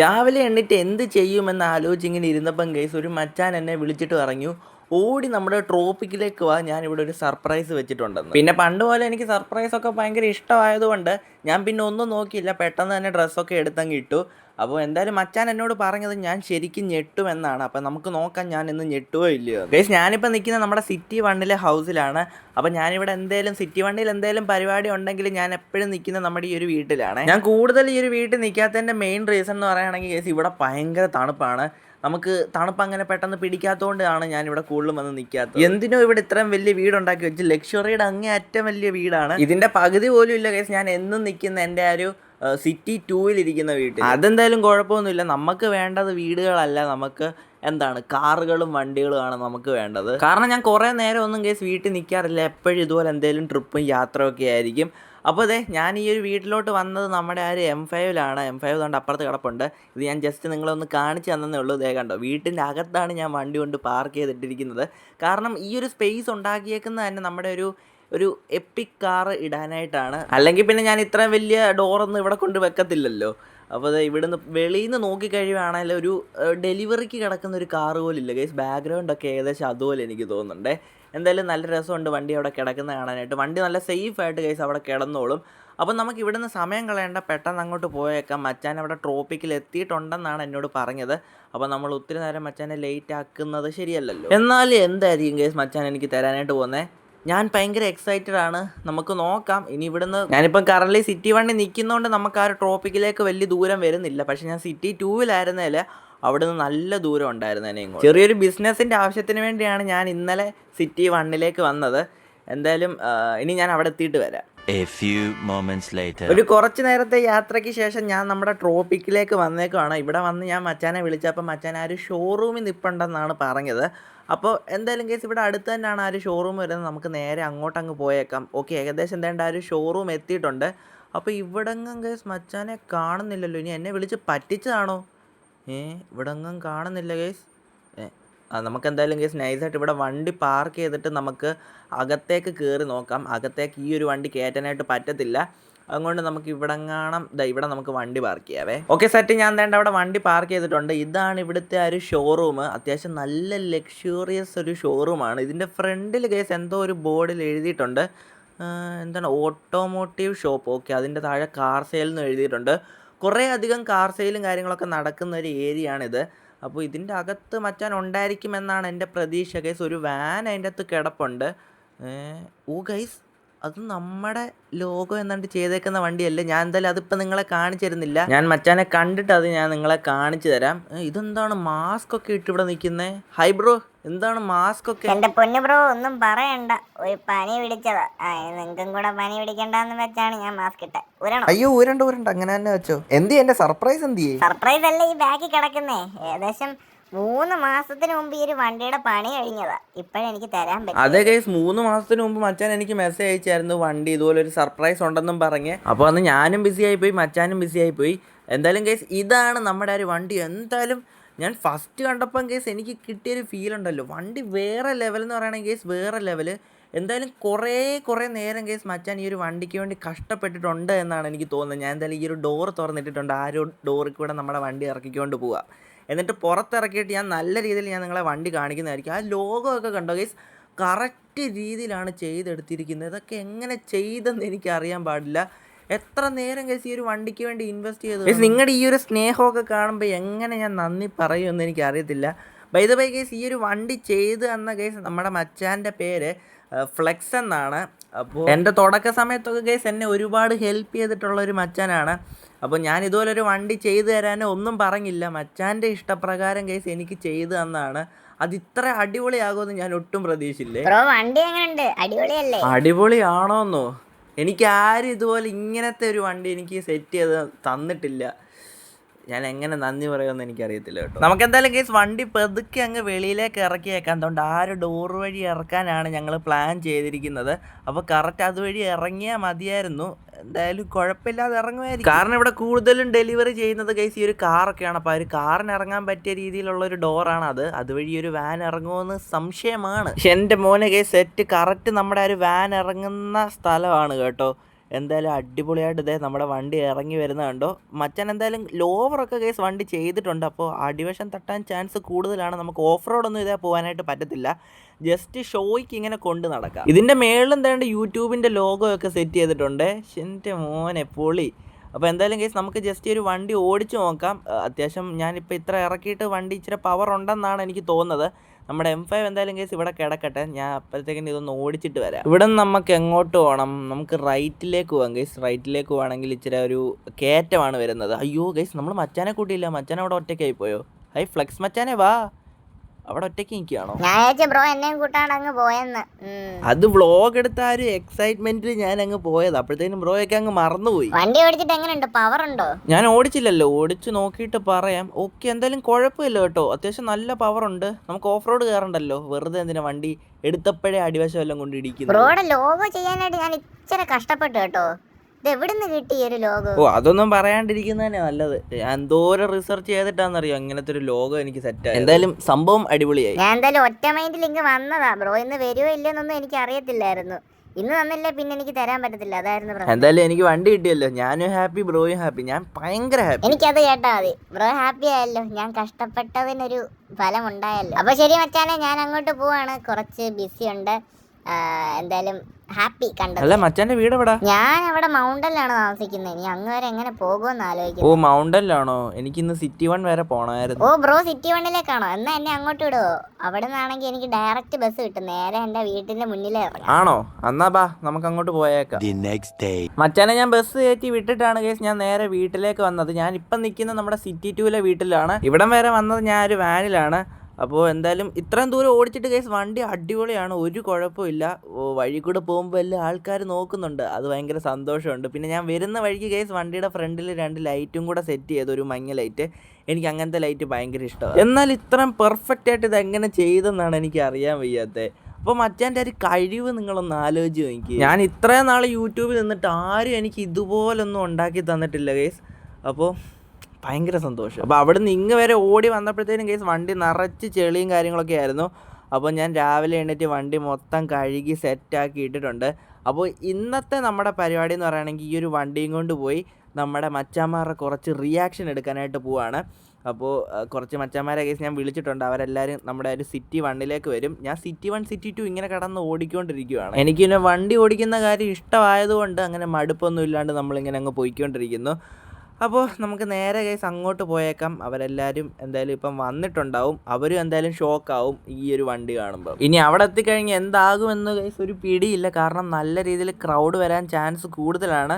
രാവിലെ എണ്ണിട്ട് എന്ത് ചെയ്യുമെന്ന് ആലോചിച്ച് ഇങ്ങനെ ഇരുന്നപ്പം ഗൈസ് ഒരു മച്ചാൻ എന്നെ വിളിച്ചിട്ട് പറഞ്ഞു ഓടി നമ്മുടെ ട്രോപ്പിക്കിലേക്ക് വാ ഞാൻ ഇവിടെ ഒരു സർപ്രൈസ് വെച്ചിട്ടുണ്ടെന്ന്. പിന്നെ പണ്ട് പോലെ എനിക്ക് സർപ്രൈസ് ഒക്കെ ഭയങ്കര ഇഷ്ടമായതുകൊണ്ട് ഞാൻ പിന്നെ ഒന്നും നോക്കിയില്ല പെട്ടെന്ന് തന്നെ ഡ്രസ്സൊക്കെ എടുത്തങ്ങ് ഇട്ടു. അപ്പോൾ എന്തായാലും മച്ചാൻ എന്നോട് പറഞ്ഞത് ഞാൻ ശരിക്കും ഞെട്ടും എന്നാണ്. അപ്പോൾ നമുക്ക് നോക്കാം ഞാൻ ഇന്ന് ഞെട്ടുവോ ഇല്ലയോ ഗൈസ് ഞാനിപ്പോൾ നിൽക്കുന്നത് നമ്മുടെ സിറ്റി വണ്ണിലെ ഹൗസിലാണ് അപ്പോൾ ഞാനിവിടെ എന്തേലും സിറ്റി വണ്ണിൽ എന്തേലും പരിപാടി ഉണ്ടെങ്കിൽ ഞാൻ എപ്പോഴും നിൽക്കുന്നത് നമ്മുടെ ഈ ഒരു വീട്ടിലാണ്. ഞാൻ കൂടുതൽ ഈ ഒരു വീട്ടിൽ നിൽക്കാത്തതിന്റെ മെയിൻ റീസൺ എന്ന് പറയുകയാണെങ്കിൽ ഗൈസ് ഇവിടെ ഭയങ്കര തണുപ്പാണ്. നമുക്ക് തണുപ്പ് അങ്ങനെ പെട്ടെന്ന് പിടിക്കാത്തതുകൊണ്ടാണ് ഞാൻ ഇവിടെ കൂടുതലും വന്ന് നിൽക്കാത്തത് എന്തിനോ ഇവിടെ ഇത്രയും വലിയ വീടുണ്ടാക്കി വെച്ച് ലക്ഷറിയുടെ അങ്ങേ അറ്റം വലിയ വീടാണ്. ഇതിന്റെ പകുതി പോലും ഇല്ല കേസ് ഞാൻ എന്നും നിൽക്കുന്ന എന്റെ ആ ഒരു സിറ്റി ടൂവിലിരിക്കുന്ന വീട്ടിൽ അതെന്തായാലും കുഴപ്പമൊന്നുമില്ല. നമുക്ക് വേണ്ടത് വീടുകളല്ല. നമുക്ക് എന്താണ് കാറുകളും വണ്ടികളുമാണ് നമുക്ക് വേണ്ടത്. കാരണം ഞാൻ കുറേ നേരം ഒന്നും കേസ് വീട്ടിൽ നിൽക്കാറില്ല എപ്പോഴും ഇതുപോലെ എന്തെങ്കിലും ട്രിപ്പും യാത്രയൊക്കെ ആയിരിക്കും. അപ്പോൾ അതെ ഞാൻ ഈ ഒരു വീട്ടിലോട്ട് വന്നത് നമ്മുടെ ആ ഒരു എം ഫൈവിലാണ് എം ഫൈവ് കൊണ്ട് അപ്പുറത്ത് കിടപ്പുണ്ട്. ഇത് ഞാൻ ജസ്റ്റ് നിങ്ങളൊന്ന് കാണിച്ചു തന്നേ ഉള്ളൂ. ഇതേ കണ്ടോ വീട്ടിന്റെ അകത്താണ് ഞാൻ വണ്ടി കൊണ്ട് പാർക്ക് ചെയ്തിട്ടിരിക്കുന്നത്. കാരണം ഈ ഒരു സ്പേസ് ഉണ്ടാക്കിയേക്കുന്നത് തന്നെ നമ്മുടെ ഒരു ഒരു എപ്പിക് കാർ ഇടാനായിട്ടാണ്. അല്ലെങ്കിൽ പിന്നെ ഞാൻ ഇത്രയും വലിയ ഡോറൊന്നും ഇവിടെ കൊണ്ട് വെക്കത്തില്ലല്ലോ. അപ്പോൾ അത് ഇവിടുന്ന് വെളിയിൽ നിന്ന് നോക്കിക്കഴിയുവാണെങ്കിൽ ഒരു ഡെലിവറിക്ക് കിടക്കുന്ന ഒരു കാറ് പോലും ഇല്ല ഗൈസ് ബാക്ക്ഗ്രൗണ്ട് ഒക്കെ ഏകദേശം അതുപോലെ എനിക്ക് തോന്നുന്നുണ്ട്. എന്തായാലും നല്ല രസമുണ്ട് വണ്ടി അവിടെ കിടക്കുന്ന കാണാനായിട്ട്. വണ്ടി നല്ല സേഫായിട്ട് ഗൈസ് അവിടെ കിടന്നോളും. അപ്പം നമുക്ക് ഇവിടുന്ന് സമയം കളയേണ്ട പെട്ടെന്ന് അങ്ങോട്ട് പോയേക്കാം. മച്ചാൻ അവിടെ ട്രോപ്പിക്കിൽ എത്തിയിട്ടുണ്ടെന്നാണ് എന്നോട് പറഞ്ഞത്. അപ്പോൾ നമ്മൾ ഒത്തിരി നേരം മച്ചാനെ ലേറ്റ് ആക്കുന്നത് ശരിയല്ലല്ലോ. എന്നാലും എന്തായിരിക്കും ഗൈസ് മച്ചാൻ എനിക്ക് തരാനായിട്ട് പോകുന്നത് ഞാൻ ഭയങ്കര എക്സൈറ്റഡ് ആണ്. നമുക്ക് നോക്കാം. ഇനി ഇവിടുന്ന് ഞാനിപ്പം കറൻലി സിറ്റി വണ്ണിൽ നിൽക്കുന്നതുകൊണ്ട് നമുക്ക് ആ ഒരു ട്രോപ്പിക്കിലേക്ക് വലിയ ദൂരം വരുന്നില്ല. പക്ഷെ ഞാൻ സിറ്റി ടൂവിലായിരുന്നേൽ അവിടെ നിന്ന് നല്ല ദൂരം ഉണ്ടായിരുന്നേനെ ഇങ്ങോട്ട്. ചെറിയൊരു ബിസിനസ്സിന്റെ ആവശ്യത്തിന് വേണ്ടിയാണ് ഞാൻ ഇന്നലെ സിറ്റി വണ്ണിലേക്ക് വന്നത്. എന്തായാലും ഇനി ഞാൻ അവിടെ എത്തിയിട്ട് വരാം. ഒരു കുറച്ച് നേരത്തെ യാത്രയ്ക്ക് ശേഷം ഞാൻ നമ്മുടെ ട്രോപ്പിക്കിലേക്ക് വന്നേക്കുവാണ്. ഇവിടെ വന്ന് ഞാൻ മച്ചാനെ വിളിച്ചപ്പോൾ മച്ചാൻ ആ ഒരു ഷോറൂമിൽ നിൽപ്പുണ്ടെന്നാണ് പറഞ്ഞത്. അപ്പോൾ എന്തായാലും കേസ് ഇവിടെ അടുത്ത് തന്നെയാണ് ആ ഒരു ഷോറൂം വരുന്നത്. നമുക്ക് നേരെ അങ്ങോട്ട് അങ്ങ് പോയേക്കാം. ഓക്കെ ഏകദേശം എന്താണ്ട് ആ ഒരു ഷോറൂം എത്തിയിട്ടുണ്ട്. അപ്പോൾ ഇവിടെങ്ങും കേസ് മച്ചാനെ കാണുന്നില്ലല്ലോ. ഇനി എന്നെ വിളിച്ച് പറ്റിച്ചതാണോ? ഏ ഇവിടെങ്ങും കാണുന്നില്ല കേസ് നമുക്ക് എന്തായാലും കേസ് നൈസായിട്ട് ഇവിടെ വണ്ടി പാർക്ക് ചെയ്തിട്ട് നമുക്ക് അകത്തേക്ക് കയറി നോക്കാം. അകത്തേക്ക് ഈ ഒരു വണ്ടി കയറ്റാനായിട്ട് പറ്റത്തില്ല. അതുകൊണ്ട് നമുക്ക് ഇവിടെ കാണാം ദാ ഇവിടെ നമുക്ക് വണ്ടി പാർക്ക് ചെയ്യാവേ. ഓക്കെ സെറ്റ് ഞാൻ വേണ്ട അവിടെ വണ്ടി പാർക്ക് ചെയ്തിട്ടുണ്ട്. ഇതാണ് ഇവിടുത്തെ ആ ഒരു ഷോറൂം അത്യാവശ്യം നല്ല ലക്ഷറിയസ് ഒരു ഷോറൂമാണ് ഇതിന്റെ ഫ്രണ്ടിൽ കേസ് എന്തോ ഒരു ബോർഡിൽ എഴുതിയിട്ടുണ്ട്. എന്താണ്? ഓട്ടോമോട്ടീവ് ഷോപ്പ് ഓക്കെ അതിന്റെ താഴെ കാർ സെയിൽ എന്ന് എഴുതിയിട്ടുണ്ട്. കുറേ അധികം കാർ സെയിലും കാര്യങ്ങളൊക്കെ നടക്കുന്ന ഒരു ഏരിയ ആണിത്. അപ്പോൾ ഇതിന്റെ അകത്ത് മച്ചാൻ ഉണ്ടായിരിക്കുമെന്നാണ് എന്റെ പ്രതീക്ഷ. ഗൈസ് ഒരു വാൻ അതിന്റെ അകത്ത് കിടപ്പുണ്ട്. ഓ ഗൈസ് അത് നമ്മുടെ ലോഗോ എന്നാണ്ട് ചെയ്തേക്കുന്ന വണ്ടിയല്ലേ? ഞാൻ എന്തായാലും അതിപ്പോൾ നിങ്ങളെ കാണിച്ചു തരുന്നില്ല. ഞാൻ മച്ചാനെ കണ്ടിട്ട് അത് ഞാൻ നിങ്ങളെ കാണിച്ചു തരാം. ഇതെന്താണ്? മാസ്ക് ഒക്കെ ഇട്ട് ഇവിടെ നിൽക്കുന്നത് ഹൈ ബ്രോ. എന്താണ് മാസ്ക് ഒക്കെ? എന്റെ പൊന്നു ബ്രോ ഒന്നും പറയണ്ട. ഒരു പനി പിടിച്ചതാ. ആ നിങ്ങൾക്കും കൂടെ പനി പിടിക്കണ്ടെന്ന് വെച്ചാണ് ഞാൻ മാസ്ക് ഇട്ടെ. ഉരണോ അയ്യോ ഊരണ്ട ഊരണ്ട. അങ്ങനെ തന്നെ വെച്ചോ. എന്തി എന്റെ സർപ്രൈസ് എന്തിയേ? സർപ്രൈസ് അല്ല ഈ ബാഗിൽ കിടക്കുന്നേ? ഏകദേശം മൂന്ന് മാസത്തിന് മുമ്പ് ഈ ഒരു വണ്ടിയുടെ പണി കഴിഞ്ഞതാ. ഇപ്പോഴെനിക്ക് തരാൻ പറ്റും. അതെ ഗൈസ് മൂന്ന് മാസത്തിന് മുമ്പ് മച്ചാൻ എനിക്ക് മെസ്സേജ് അയച്ചായിരുന്നു വണ്ടി ഇതുപോലെ ഒരു സർപ്രൈസ് ഉണ്ടെന്നും പറഞ്ഞ്. അപ്പോൾ അന്ന് ഞാനും ബിസി ആയിപ്പോയി മച്ചാനും ബിസി ആയിപ്പോയി എന്തായാലും ഗൈസ് ഇതാണ് നമ്മുടെ ആ ഒരു വണ്ടി. എന്തായാലും ഞാൻ ഫസ്റ്റ് കണ്ടപ്പം കേസ് എനിക്ക് കിട്ടിയൊരു ഫീൽ ഉണ്ടല്ലോ. വണ്ടി വേറെ ലെവൽ എന്ന് പറയണ കേസ് വേറെ ലെവൽ എന്തായാലും കുറേ കുറേ നേരം കേസ് മച്ചാൻ ഈ ഒരു വണ്ടിക്ക് വേണ്ടി കഷ്ടപ്പെട്ടിട്ടുണ്ട് എന്നാണ് എനിക്ക് തോന്നുന്നത്. ഞാൻ എന്തായാലും ഈ ഒരു ഡോർ തുറന്നിട്ടിട്ടുണ്ട്. ആ ഒരു ഡോറിൽ കൂടെ നമ്മുടെ വണ്ടി ഇറക്കിക്കൊണ്ട് പോവാം എന്നിട്ട് പുറത്തിറക്കിയിട്ട് ഞാൻ നല്ല രീതിയിൽ ഞാൻ നിങ്ങളെ വണ്ടി കാണിക്കുന്നതായിരിക്കും. ആ ലോഗോ ഒക്കെ കണ്ടോ കേസ് കറക്റ്റ് രീതിയിലാണ് ചെയ്തെടുത്തിരിക്കുന്നത്. ഇതൊക്കെ എങ്ങനെ ചെയ്തെന്ന് എനിക്ക് അറിയാൻ പാടില്ല. എത്ര നേരം കേസ് ഈ ഒരു വണ്ടിക്ക് വേണ്ടി ഇൻവെസ്റ്റ് ചെയ്തു നിങ്ങളുടെ ഈ ഒരു സ്നേഹമൊക്കെ കാണുമ്പോൾ എങ്ങനെ ഞാൻ നന്ദി പറയുമെന്ന് എനിക്ക് അറിയത്തില്ല ബൈ ദ ബൈ കേസ് ഈ ഒരു വണ്ടി ചെയ്ത് എന്ന കേസ് നമ്മുടെ മച്ചാന്റെ പേര് ഫ്ലെക്സ് എന്നാണ്. അപ്പോൾ എന്റെ തുടക്ക സമയത്തൊക്കെ കേസ് എന്നെ ഒരുപാട് ഹെൽപ്പ് ചെയ്തിട്ടുള്ള ഒരു മച്ചാനാണ്. അപ്പോൾ ഞാൻ ഇതുപോലെ ഒരു വണ്ടി ചെയ്തു തരാനോ ഒന്നും പറഞ്ഞില്ല. മച്ചാന്റെ ഇഷ്ടപ്രകാരം കേസ് എനിക്ക് ചെയ്തു തന്നാണ്. അത് ഇത്ര അടിപൊളിയാകുമെന്ന് ഞാൻ ഒട്ടും പ്രതീക്ഷിച്ചില്ലേ ബ്രോ വണ്ടി എങ്ങനെയുണ്ട് അടിപൊളിയല്ലേ? അടിപൊളിയാണോന്നോ? എനിക്ക് ആരും ഇതുപോലെ ഇങ്ങനത്തെ ഒരു വണ്ടി എനിക്ക് സെറ്റ് ചെയ്ത് തന്നിട്ടില്ല. ഞാൻ എങ്ങനെ നന്ദി പറയുമെന്ന് എനിക്കറിയത്തില്ല കേട്ടോ. നമുക്ക് എന്തായാലും കേസ് വണ്ടി പെതുക്കി അങ്ങ് വെളിയിലേക്ക് ഇറക്കിയേക്കാൻ അതുകൊണ്ട് ആ ഒരു ഡോർ വഴി ഇറക്കാനാണ് ഞങ്ങൾ പ്ലാൻ ചെയ്തിരിക്കുന്നത്. അപ്പോൾ കറക്റ്റ് അതുവഴി ഇറങ്ങിയാൽ മതിയായിരുന്നു. എന്തായാലും കുഴപ്പമില്ലാതെ ഇറങ്ങുമായിരിക്കും. കാരണം ഇവിടെ കൂടുതലും ഡെലിവറി ചെയ്യുന്നത് കേസ് ഈ ഒരു കാറൊക്കെയാണ് അപ്പോൾ ആ ഒരു കാറിന് ഇറങ്ങാൻ പറ്റിയ രീതിയിലുള്ള ഒരു ഡോറാണ് അത്. അതുവഴി ഒരു വാൻ ഇറങ്ങുമെന്ന് സംശയമാണ്. എന്റെ മോനെ കേസ് സെറ്റ് കറക്റ്റ് നമ്മുടെ ഒരു വാൻ ഇറങ്ങുന്ന സ്ഥലമാണ് കേട്ടോ. എന്തായാലും അടിപൊളിയായിട്ട് ഇതേ നമ്മുടെ വണ്ടി ഇറങ്ങി വരുന്ന കണ്ടോ. മച്ചാൻ എന്തായാലും ലോവറൊക്കെ കേസ് വണ്ടി ചെയ്തിട്ടുണ്ട്. അപ്പോൾ അടിവശം തട്ടാൻ ചാൻസ് കൂടുതലാണ്. നമുക്ക് ഓഫ് റോഡൊന്നും ഇതേ പോകാനായിട്ട് പറ്റത്തില്ല. ജസ്റ്റ് ഷോയ്ക്ക് ഇങ്ങനെ കൊണ്ട് നടക്കാം. ഇതിന്റെ മേളിൽ എന്താണ്ട് യൂട്യൂബിന്റെ ലോഗോ ഒക്കെ സെറ്റ് ചെയ്തിട്ടുണ്ട്. എന്റെ മോനെ പൊളി. അപ്പോൾ എന്തായാലും കേസ് നമുക്ക് ജസ്റ്റ് ഒരു വണ്ടി ഓടിച്ചു നോക്കാം. അത്യാവശ്യം ഞാനിപ്പോൾ ഇത്ര ഇറക്കിയിട്ട് വണ്ടി ഇച്ചിരി പവർ ഉണ്ടെന്നാണ് എനിക്ക് തോന്നുന്നത്. നമ്മുടെ എം ഫൈവ് എന്തായാലും കേസ് ഇവിടെ കിടക്കട്ടെ. ഞാൻ അപ്പോഴത്തേക്കിന് ഇതൊന്ന് ഓടിച്ചിട്ട് വരാം. ഇവിടെ നമുക്ക് എങ്ങോട്ട് പോകണം? നമുക്ക് റൈറ്റിലേക്ക് പോകാം ഗൈസ് റൈറ്റിലേക്ക് പോകണമെങ്കിൽ ഇച്ചിരി ഒരു കയറ്റമാണ് വരുന്നത്. അയ്യോ ഗൈസ് നമ്മൾ മച്ചാനെ കൂട്ടിയില്ല. മച്ചാൻ അവിടെ ഒറ്റയ്ക്കായി പോയോ? ഹൈ ഫ്ലെക്സ് മച്ചാനെ വാ. അവിടെ ഒറ്റയ്ക്ക് നിൽക്കുകയാണോ? ഞാൻ ബ്രോ എന്നെയും കൂട്ടാണ് അങ്ങ് പോയെന്ന്. അത് വ്ളോഗ് എടുത്ത ആ ഒരു എക്സൈറ്റ്മെന്റിൽ ഞാൻ അങ്ങ് പോയത്. അപ്പോഴത്തേനും ബ്രോയൊക്കെ അങ്ങ് മറന്നുപോയി. വണ്ടി ഓടിച്ചിട്ട് എങ്ങനെയുണ്ട്? പവർ ഉണ്ടോ? ഞാൻ ഓടിച്ചില്ലല്ലോ. ഓടിച്ചു നോക്കിയിട്ട് പറയാം. ഓക്കെ എന്തായാലും കുഴപ്പമില്ല കേട്ടോ. അത്യാവശ്യം നല്ല പവർ ഉണ്ട്. നമുക്ക് ഓഫ് റോഡ് കയറണ്ടല്ലോ. വെറുതെ എന്തിനാ വണ്ടി എടുത്തപ്പോഴേ അടിവശം എല്ലാം കൊണ്ടിടിക്കുന്നു ബ്രോയുടെ ലോഗോ ചെയ്യാനായിട്ട് ഞാൻ ഇച്ചിരി കഷ്ടപ്പെട്ടു കേട്ടോ. ഇത് എവിടുന്ന് കിട്ടി ഈ ഒരു ലോഗോ ഓ അതൊന്നും പറയാണ്ടിരിക്കുന്നതന്നെ നല്ലത്. ഞാൻ എന്തോരം റിസർച്ച് ചെയ്തിട്ടാണെന്നറിയോ അങ്ങനത്തെ ഒരു ലോകം എനിക്ക് സെറ്റ് എന്തായാലും സംഭവം അടിപൊളിയായി. ഞാൻ എന്തായാലും ഒറ്റ മൈൻഡിൽ ഇങ്ങ് വന്നതാ ബ്രോ ഇന്ന് വരുമോ ഇല്ലെന്നൊന്നും എനിക്ക് അറിയത്തില്ലായിരുന്നു. ഇന്ന് തന്നില്ലേ പിന്നെ എനിക്ക് തരാൻ പറ്റത്തില്ല. അതായിരുന്നു എന്തായാലും എനിക്ക് വണ്ടി കിട്ടിയല്ലോ. ഞാനും ഹാപ്പി ബ്രോയും ഹാപ്പി ഞാൻ ഭയങ്കര ഹാപ്പി എനിക്കത് കേട്ടാ മതി. ബ്രോ ഹാപ്പി ആയല്ലോ. ഞാൻ കഷ്ടപ്പെട്ടതിനൊരു ഫലം ഉണ്ടായല്ലോ അപ്പൊ ശരി മച്ചാനെ ഞാൻ അങ്ങോട്ട് പോവാണ്. കുറച്ച് ബിസി ഉണ്ട്. എന്തായാലും ഹാപ്പി കണ്ടത്. അല്ല മച്ചാന്റെ വീട് എവിടാ? ഞാൻ അവിടെ മൗണ്ടനിലാണ് താമസിക്കുന്നത് ഇനി അങ്ങ് വരെ എങ്ങനെ പോകുമെന്ന് ഓ മൗണ്ടനിലാണോ? എനിക്ക് ഇന്ന് സിറ്റി വൺ വരെ പോണായിരുന്നു. ഓ ബ്രോ സിറ്റി വണ്ണിലേക്കാണോ? എന്നാ എന്നെ അങ്ങോട്ട് വിടുവോ അവിടെ നിന്നാണെങ്കിൽ എനിക്ക് ഡയറക്റ്റ് ബസ് കിട്ടും. നേരെ എന്റെ വീട്ടിന്റെ മുന്നിലേ ആണോ? എന്നാ ബാ നമുക്ക് അങ്ങോട്ട് പോയേക്കാം. മച്ചാനെ ഞാൻ ബസ് കയറ്റി വിട്ടിട്ടാണ് കേസ് ഞാൻ നേരെ വീട്ടിലേക്ക് വന്നത്. ഞാൻ ഇപ്പം നിൽക്കുന്നത് നമ്മുടെ സിറ്റി ടൂലെ വീട്ടിലാണ്. ഇവിടം വരെ വന്നത് ഞാൻ ഒരു വാനിലാണ് അപ്പോൾ എന്തായാലും ഇത്രയും ദൂരം ഓടിച്ചിട്ട് കേസ് വണ്ടി അടിപൊളിയാണ് ഒരു കുഴപ്പമില്ല വഴി കൂടെ പോകുമ്പോൾ എല്ലാ ആൾക്കാർ നോക്കുന്നുണ്ട്. അത് ഭയങ്കര സന്തോഷമുണ്ട്. പിന്നെ ഞാൻ വരുന്ന വഴിക്ക് കേസ് വണ്ടിയുടെ ഫ്രണ്ടിൽ രണ്ട് ലൈറ്റും കൂടെ സെറ്റ് ചെയ്ത് ഒരു മഞ്ഞ ലൈറ്റ് എനിക്ക് അങ്ങനത്തെ ലൈറ്റ് ഭയങ്കര ഇഷ്ടമാണ്. എന്നാൽ ഇത്രയും പെർഫെക്റ്റ് ആയിട്ട് ഇത് എങ്ങനെ ചെയ്തെന്നാണ് എനിക്ക് അറിയാൻ വയ്യാത്തത് അപ്പോൾ മച്ചാന്റെ ഒരു കഴിവ് നിങ്ങളൊന്ന് ആലോചിച്ച് നോക്കി ഞാൻ ഇത്രയും നാൾ യൂട്യൂബിൽ നിന്നിട്ട് ആരും എനിക്ക് ഇതുപോലൊന്നും ഉണ്ടാക്കി തന്നിട്ടില്ല കേസ് അപ്പോൾ ഭയങ്കര സന്തോഷം. അപ്പോൾ അവിടെ നിന്ന് ഇങ്ങ് വരെ ഓടി വന്നപ്പോഴത്തേനും കേസ് വണ്ടി നിറച്ച് ചെളിയും കാര്യങ്ങളൊക്കെ ആയിരുന്നു. അപ്പോൾ ഞാൻ രാവിലെ എണീറ്റ് വണ്ടി മൊത്തം കഴുകി സെറ്റാക്കി ഇട്ടിട്ടുണ്ട്. അപ്പോൾ ഇന്നത്തെ നമ്മുടെ പരിപാടി എന്ന് പറയുകയാണെങ്കിൽ ഈ ഒരു വണ്ടിയും കൊണ്ട് പോയി നമ്മുടെ മച്ചാമാരുടെ കുറച്ച് റിയാക്ഷൻ എടുക്കാനായിട്ട് പോവാണ്. അപ്പോൾ കുറച്ച് മച്ചാമാരെ കേസ് ഞാൻ വിളിച്ചിട്ടുണ്ട്. അവരെല്ലാവരും നമ്മുടെ ഒരു സിറ്റി വണ്ണിലേക്ക് വരും. ഞാൻ സിറ്റി വൺ സിറ്റി ടു ഇങ്ങനെ കടന്ന് ഓടിക്കൊണ്ടിരിക്കുകയാണ് എനിക്ക് പിന്നെ വണ്ടി ഓടിക്കുന്ന കാര്യം ഇഷ്ടമായതുകൊണ്ട് അങ്ങനെ മടുപ്പൊന്നും ഇല്ലാണ്ട് നമ്മളിങ്ങനെ അങ്ങ് പോയിക്കൊണ്ടിരിക്കുന്നു. അപ്പോൾ നമുക്ക് നേരെ കേസ് അങ്ങോട്ട് പോയേക്കാം. അവരെല്ലാവരും എന്തായാലും ഇപ്പം വന്നിട്ടുണ്ടാവും. അവരും എന്തായാലും ഷോക്ക് ഷോക്കാവും ഈ ഒരു വണ്ടി കാണുമ്പോൾ ഇനി അവിടെ എത്തിക്കഴിഞ്ഞ് എന്താകുമെന്ന് കേസ് ഒരു പിടിയില്ല. കാരണം നല്ല രീതിയിൽ ക്രൗഡ് വരാൻ ചാൻസ് കൂടുതലാണ്.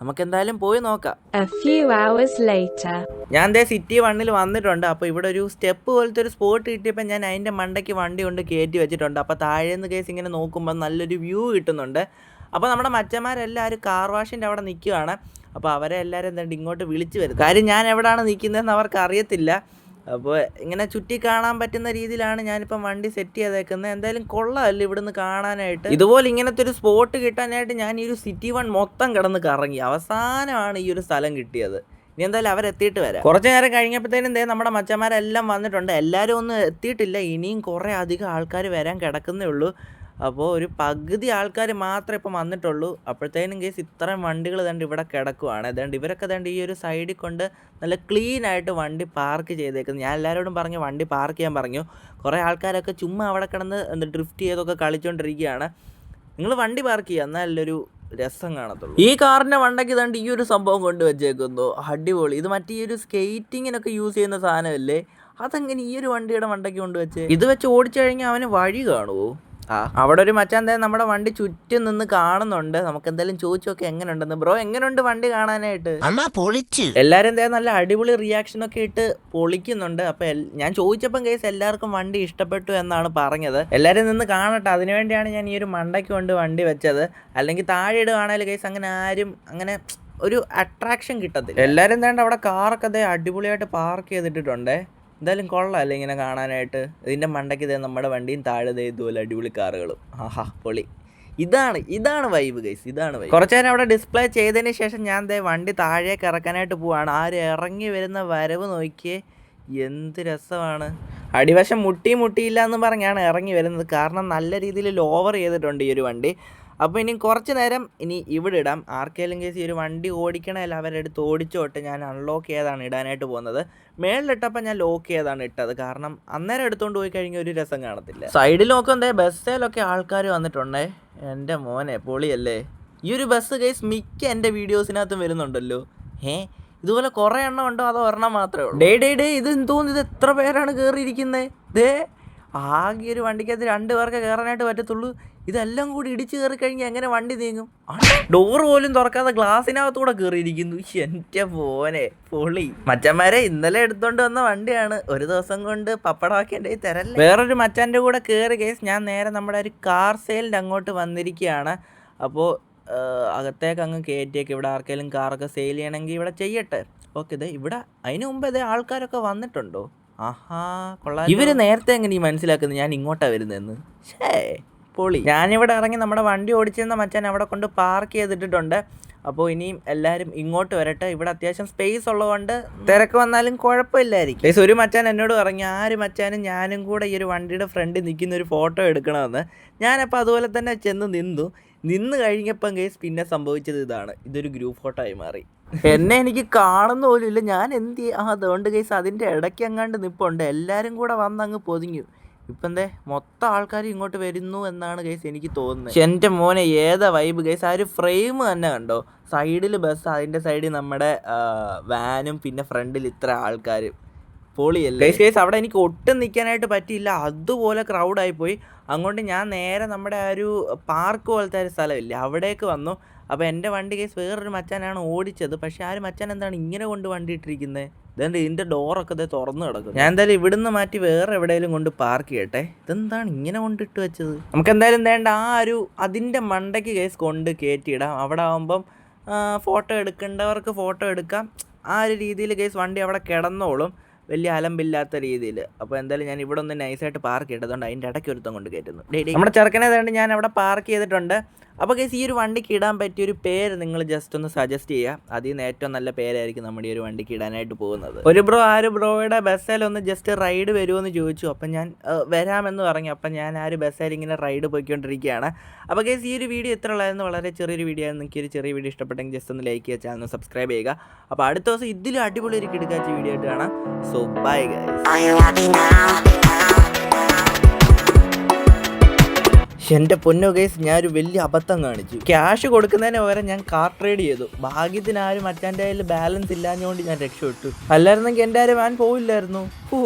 നമുക്ക് എന്തായാലും പോയി നോക്കാം. Few hours later. ഞാൻ ദേ സിറ്റി വണ്ണിൽ വന്നിട്ടുണ്ട്. അപ്പോൾ ഇവിടെ ഒരു സ്റ്റെപ്പ് പോലത്തെ ഒരു സ്പോട്ട് കിട്ടിയപ്പോൾ ഞാൻ അതിന്റെ മണ്ടയ്ക്ക് വണ്ടി കൊണ്ട് കയറ്റി വെച്ചിട്ടുണ്ട്. അപ്പോൾ താഴേന്ന് കേസ് ഇങ്ങനെ നോക്കുമ്പോൾ നല്ലൊരു വ്യൂ കിട്ടുന്നുണ്ട്. അപ്പോൾ നമ്മുടെ മച്ചന്മാരെല്ലാവരും കാർ വാഷിന്റെ അവിടെ നിൽക്കുകയാണ് അപ്പോൾ അവരെ എല്ലാവരും എന്താണ്ട് ഇങ്ങോട്ട് വിളിച്ചു വരും കാര്യം ഞാൻ എവിടെയാണ് നിൽക്കുന്നതെന്ന് അവർക്ക് അറിയത്തില്ല അപ്പോൾ ഇങ്ങനെ ചുറ്റി കാണാൻ പറ്റുന്ന രീതിയിലാണ് ഞാനിപ്പം വണ്ടി സെറ്റ് ചെയ്തേക്കുന്നത്. എന്തായാലും കൊള്ളാമല്ലോ ഇവിടുന്ന് കാണാനായിട്ട്. ഇതുപോലെ ഇങ്ങനത്തെ ഒരു സ്പോട്ട് കിട്ടാനായിട്ട് ഞാൻ ഈ ഒരു സിറ്റി വൺ മൊത്തം കിടന്ന് കറങ്ങി. അവസാനമാണ് ഈ ഒരു സ്ഥലം കിട്ടിയത്. ഇനി എന്തായാലും അവരെത്തിയിട്ട് വരാം. കുറച്ച് നേരം കഴിഞ്ഞപ്പോഴത്തേനും ദേ നമ്മുടെ മച്ചന്മാരെല്ലാം വന്നിട്ടുണ്ട്. എല്ലാവരും ഒന്നും എത്തിയിട്ടില്ല. ഇനിയും കുറേ അധികം ആൾക്കാർ വരാൻ കിടക്കുന്നേ ഉള്ളൂ. അപ്പോൾ ഒരു പകുതി ആൾക്കാർ മാത്രമേ ഇപ്പം വന്നിട്ടുള്ളൂ. അപ്പോഴത്തേനും കേസ് ഇത്രയും വണ്ടികൾ ദണ്ട് ഇവിടെ കിടക്കുവാണ്. അതുകൊണ്ട് ഇവരൊക്കെ ദണ്ട് ഈ ഒരു സൈഡിൽ കൊണ്ട് നല്ല ക്ലീൻ ആയിട്ട് വണ്ടി പാർക്ക് ചെയ്തേക്കുന്നത് ഞാൻ എല്ലാവരോടും പറഞ്ഞു വണ്ടി പാർക്ക് ചെയ്യാൻ പറഞ്ഞു. കുറേ ആൾക്കാരൊക്കെ ചുമ്മാ അവിടെ കിടന്ന് എന്ത് ഡ്രിഫ്റ്റ് ചെയ്തൊക്കെ കളിച്ചുകൊണ്ടിരിക്കുകയാണ് നിങ്ങൾ വണ്ടി പാർക്ക് ചെയ്യുക എന്നാലൊരു രസം കാണത്തുള്ളൂ. ഈ കാറിന്റെ വണ്ടയ്ക്ക് തണ്ട് ഈ ഒരു സംഭവം കൊണ്ട് വെച്ചേക്കുന്നു അടിപൊളി. ഇത് മറ്റേ ഈ ഒരു സ്കേറ്റിങ്ങിനൊക്കെ യൂസ് ചെയ്യുന്ന സാധനമല്ലേ? അതെങ്ങനെ ഈ ഒരു വണ്ടിയുടെ വണ്ടയ്ക്ക് കൊണ്ട് വെച്ച് ഇത് വെച്ച് ഓടിച്ചു കഴിഞ്ഞാൽ അവന് വഴി കാണുമോ അവിടെ ഒരു മച്ചാൻ ദേ നമ്മുടെ വണ്ടി ചുറ്റും നിന്ന് കാണുന്നുണ്ട്. നമുക്ക് എന്തായാലും ചോദിച്ചു നോക്കി എങ്ങനെയുണ്ടെന്ന് ബ്രോ എങ്ങനെയുണ്ട് വണ്ടി കാണാനായിട്ട്? എല്ലാരും പൊളിച്ച്. എല്ലാവരും എന്താ നല്ല അടിപൊളി റിയാക്ഷൻ ഒക്കെ ഇട്ട് പൊളിക്കുന്നുണ്ട്. അപ്പൊ ഞാൻ ചോദിച്ചപ്പം കേസ് എല്ലാവർക്കും വണ്ടി ഇഷ്ടപ്പെട്ടു എന്നാണ് പറഞ്ഞത്. എല്ലാരും നിന്ന് കാണട്ടെ. അതിനുവേണ്ടിയാണ് ഞാൻ ഈ ഒരു മണ്ടയ്ക്ക് കൊണ്ട് വണ്ടി വെച്ചത്. അല്ലെങ്കിൽ താഴെ ഇടുകയാണെങ്കിൽ കേസ് അങ്ങനെ ആരും അങ്ങനെ ഒരു അട്രാക്ഷൻ കിട്ടത്തില്ല. എല്ലാവരും എന്താണ്ട് അവിടെ കാറൊക്കെ അതേ അടിപൊളിയായിട്ട് പാർക്ക് ചെയ്തിട്ടിട്ടുണ്ടേ. എന്തായാലും കൊള്ളാമല്ലേ ഇങ്ങനെ കാണാനായിട്ട്. ഇതിന്റെ മണ്ടയ്ക്ക് ഇതേ നമ്മുടെ വണ്ടിയും താഴെ ഇതുപോലെ അടിപൊളി കാറുകളും. ആഹാ പൊളി. ഇതാണ് ഇതാണ് വൈബ് ഗൈസ് ഇതാണ് വൈബ് കുറച്ചു നേരം അവിടെ ഡിസ്പ്ലേ ചെയ്തതിന് ശേഷം ഞാൻ ദേ വണ്ടി താഴേക്ക് ഇറക്കാനായിട്ട് പോവാണ്. ആര് ഇറങ്ങി വരുന്ന വരവ് നോക്കിയേ എന്ത് രസമാണ്. അടിവശം മുട്ടി മുട്ടിയില്ല എന്ന് പറഞ്ഞാണ് ഇറങ്ങി വരുന്നത്. കാരണം നല്ല രീതിയിൽ ലോവർ ചെയ്തിട്ടുണ്ട് ഈ ഒരു വണ്ടി. അപ്പോൾ ഇനി കുറച്ച് നേരം ഇനി ഇവിടെ ഇടാം. ആർക്കെങ്കിലും കേസ് ഈ ഒരു വണ്ടി ഓടിക്കണമല്ല അവരെടുത്ത് ഓടിച്ചോട്ട് ഞാൻ അൺലോക്ക് ചെയ്താണ് ഇടാനായിട്ട് പോകുന്നത്. മേളിലിട്ടപ്പോൾ ഞാൻ ലോക്ക് ചെയ്താണ് ഇട്ടത്. കാരണം അന്നേരം എടുത്തുകൊണ്ട് പോയി കഴിഞ്ഞാൽ ഒരു രസം കാണത്തില്ല. സൈഡിൽ നോക്കുമ്പോൾ ബസ്സിലൊക്കെ ആൾക്കാർ വന്നിട്ടുണ്ടേ? എന്റെ മോനെ പൊളിയല്ലേ. ഈ ഒരു ബസ് കേസ് മിക്ക എന്റെ വീഡിയോസിനകത്തും വരുന്നുണ്ടല്ലോ. ഏ ഇതുപോലെ കുറേ എണ്ണം ഉണ്ടോ? അതോ ഒരെണ്ണം മാത്രമേ ഉള്ളൂ? ഡേ ഡേ ഡേ ഇത് തോന്നുന്നു ഇത്? എത്ര പേരാണ് കയറിയിരിക്കുന്നത് ദേ ആകെ ഒരു വണ്ടിക്കകത്ത് രണ്ട് പേർക്ക് കയറാനായിട്ട് പറ്റത്തുള്ളൂ. ഇതെല്ലാം കൂടി ഇടിച്ചു കയറി കഴിഞ്ഞാൽ എങ്ങനെ വണ്ടി നീങ്ങും? ഡോർ പോലും തുറക്കാതെ ഗ്ലാസിനകത്തൂടെ കയറിയിരിക്കുന്നു. എന്റെ പോനെ പൊളി. മച്ചന്മാരെ ഇന്നലെ എടുത്തോണ്ട് വന്ന വണ്ടിയാണ്. ഒരു ദിവസം കൊണ്ട് പപ്പടമാക്കേണ്ടി തരല്ല? വേറൊരു മച്ചാന്റെ കൂടെ കയറി കേസ് ഞാൻ നേരെ നമ്മുടെ ഒരു കാർ സെയിലിന്റെ അങ്ങോട്ട് വന്നിരിക്കുകയാണ്. അപ്പോൾ അകത്തേക്ക് അങ്ങ് കയറ്റിയൊക്കെ ഇവിടെ ആർക്കെങ്കിലും കാറൊക്കെ സെയിൽ ചെയ്യണമെങ്കിൽ ഇവിടെ ചെയ്യട്ടെ. ഓക്കെ ഇത് ഇവിടെ അതിന് മുമ്പ് ഇതേ ആൾക്കാരൊക്കെ വന്നിട്ടുണ്ടോ? ആഹാ കൊള്ളാം ഇവർ നേരത്തെ എങ്ങനെ ഈ മനസ്സിലാക്കുന്നത്? ഞാൻ ഇങ്ങോട്ടാണ് വരുന്നതെന്ന്. ഷേ പൊളി. ഞാനിവിടെ ഇറങ്ങി നമ്മുടെ വണ്ടി ഓടിച്ചിരുന്ന മച്ചാൻ അവിടെ കൊണ്ട് പാർക്ക് ചെയ്തിട്ടുണ്ട് അപ്പോൾ ഇനിയും എല്ലാവരും ഇങ്ങോട്ട് വരട്ടെ. ഇവിടെ അത്യാവശ്യം സ്പേസ് ഉള്ളതുകൊണ്ട് തിരക്ക് വന്നാലും കുഴപ്പമില്ലായിരിക്കും. ഗൈസ് ഒരു മച്ചാൻ എന്നോട് ഇറങ്ങി ആ ഒരു മച്ചാനും ഞാനും കൂടെ ഈ ഒരു വണ്ടിയുടെ ഫ്രണ്ടിൽ നിൽക്കുന്ന ഒരു ഫോട്ടോ എടുക്കണമെന്ന്. ഞാനപ്പോൾ അതുപോലെ തന്നെ ചെന്ന് നിന്നു. നിന്ന് കഴിഞ്ഞപ്പം കേസ് പിന്നെ സംഭവിച്ചത് ഇതാണ്. ഇതൊരു ഗ്രൂപ്പ് ഫോട്ടോ ആയി മാറി. എന്നെ എനിക്ക് കാണുന്ന പോലും ഇല്ല. ഞാൻ എന്ത് ചെയ്യാ? ആ അതുകൊണ്ട് കേസ് അതിന്റെ ഇടയ്ക്ക് എങ്ങാണ്ട് നിപ്പുണ്ട്. എല്ലാവരും കൂടെ വന്ന് അങ്ങ് പൊതിഞ്ഞു. ഇപ്പം എന്തേ മൊത്തം ആൾക്കാർ ഇങ്ങോട്ട് വരുന്നു എന്നാണ് കേസ് എനിക്ക് തോന്നുന്നത് എന്റെ എന്റെ മോനെ ഏതാ വൈബ് കേസ് ആ ഒരു ഫ്രെയിം തന്നെ കണ്ടോ? സൈഡിൽ ബസ് അതിന്റെ സൈഡിൽ നമ്മുടെ വാനും പിന്നെ ഫ്രണ്ടിൽ ഇത്ര ആൾക്കാർ പൊളിയല്ലേ? ഗൈസ് അവിടെ എനിക്ക് ഒട്ടും നിൽക്കാനായിട്ട് പറ്റിയില്ല. അതുപോലെ ക്രൗഡായി പോയി. അങ്ങോട്ട് ഞാൻ നേരെ നമ്മുടെ ആ ഒരു പാർക്ക് പോലത്തെ ഒരു സ്ഥലമില്ലേ അവിടേക്ക് വന്നു. അപ്പോൾ എന്റെ വണ്ടി കേസ് വേറൊരു മച്ചാനാണ് ഓടിച്ചത്. പക്ഷേ ആ ഒരു മച്ചാൻ എന്താണ് ഇങ്ങനെ കൊണ്ട് വണ്ടി ഇട്ടിരിക്കുന്നത് ഇതിന്റെ ഡോറൊക്കെ ഇതേ തുറന്നു കിടക്കും ഞാൻ എന്തായാലും ഇവിടുന്ന് മാറ്റി വേറെ എവിടെയെങ്കിലും കൊണ്ട് പാർക്ക് ചെയ്യട്ടെ. ഇതെന്താണ് ഇങ്ങനെ കൊണ്ടിട്ട് വെച്ചത്? നമുക്ക് എന്തായാലും വേണ്ട ആ ഒരു അതിന്റെ മണ്ടയ്ക്ക് കേസ് കൊണ്ട് കയറ്റിയിടാം അവിടെ ആകുമ്പം ഫോട്ടോ എടുക്കേണ്ടവർക്ക് ഫോട്ടോ എടുക്കാം. ആ ഒരു രീതിയിൽ കേസ് വണ്ടി അവിടെ കിടന്നോളും. വലിയ അലമ്പില്ലാത്ത രീതിയിൽ. അപ്പോൾ എന്തായാലും ഞാൻ ഇവിടെ ഒന്ന് നൈസായിട്ട് പാർക്ക് ചെയ്തതുകൊണ്ട് അതിന്റെ ഇടയ്ക്ക് ഒരുത്തം കൊണ്ട് കയറ്റുന്നു ഡേ ഡേ. നമ്മുടെ ചെറുക്കനെ വേണ്ടി ഞാൻ അവിടെ പാർക്ക് ചെയ്തിട്ടുണ്ട്. അപ്പോൾ കേസ് ഈ ഒരു വണ്ടിക്ക് ഇടാൻ പറ്റിയ ഒരു പേര് നിങ്ങൾ ജസ്റ്റ് ഒന്ന് സജസ്റ്റ് ചെയ്യുക അതിൽ നിന്ന് ഏറ്റവും നല്ല പേരായിരിക്കും നമ്മുടെ ഈ ഒരു വണ്ടിക്ക് ഇടാനായിട്ട് പോകുന്നത്. ഒരു ബ്രോ ആ ഒരു ബ്രോയുടെ ബസ്സിൽ ഒന്ന് ജസ്റ്റ് റൈഡ് വരുമെന്ന് ചോദിച്ചു. അപ്പം ഞാൻ വരാമെന്ന് പറഞ്ഞു. അപ്പം ഞാൻ ആ ഒരു ബസ്സിൽ ഇങ്ങനെ റൈഡ് പോയിക്കൊണ്ടിരിക്കുകയാണ്. അപ്പോൾ കേസ് ഈ ഒരു വീഡിയോ എത്ര ഉള്ളായിരുന്നു. വളരെ ചെറിയൊരു വീഡിയോ ആയിരുന്നു. നിങ്ങൾക്ക് ഒരു ചെറിയ വീഡിയോ ഇഷ്ടപ്പെട്ടെങ്കിൽ ജസ്റ്റ് ഒന്ന് ലൈക്ക് ചെയ്യുക ചാനൽ സബ്സ്ക്രൈബ് ചെയ്യുക. അപ്പോൾ അടുത്ത ദിവസം ഇതിലും അടിപൊളി ഒരു കിടക്കാച്ച വീഡിയോ ആയിട്ട് കാണാം. സോ ബൈ ഗൈസ് എന്റെ പൊന്നോ കേസ് ഞാനൊരു വലിയ അബദ്ധം കാണിച്ചു. ക്യാഷ് കൊടുക്കുന്നതിന് പകരം ഞാൻ കാർ ട്രേഡ് ചെയ്തു. ഭാഗ്യത്തിന് ആരും മറ്റാന്റെ കയ്യിൽ ബാലൻസ് ഇല്ലാഞ്ഞുകൊണ്ട് ഞാൻ രക്ഷപ്പെട്ടു. അല്ലായിരുന്നെങ്കിൽ എന്റെ ആരും വാൻ പോവില്ലായിരുന്നു. ഓ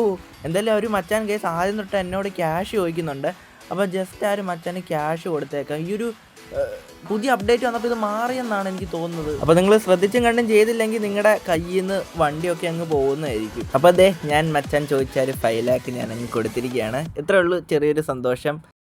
എന്തായാലും ഒരു മച്ചാൻ കേസ് ആദ്യം തൊട്ട് എന്നോട് ക്യാഷ് ചോദിക്കുന്നുണ്ട്. അപ്പോൾ ജസ്റ്റ് ആരും മച്ചാന് ക്യാഷ് കൊടുത്തേക്കാം. ഈ ഒരു പുതിയ അപ്ഡേറ്റ് വന്നപ്പോൾ ഇത് മാറിയെന്നാണ് എനിക്ക് തോന്നുന്നത്. അപ്പോൾ നിങ്ങൾ ശ്രദ്ധിച്ചും കണ്ടും ചെയ്തില്ലെങ്കിൽ നിങ്ങളുടെ കയ്യിൽ നിന്ന് വണ്ടിയൊക്കെ അങ്ങ് പോകുന്നതായിരിക്കും. അപ്പോൾ അതെ ഞാൻ മച്ചാൻ ചോദിച്ചാൽ ഫൈവ് ലാക്ക് ഞാൻ അങ്ങ് കൊടുത്തിരിക്കുകയാണ്. ഇത്രേ ഉള്ളൂ ചെറിയൊരു സന്തോഷം.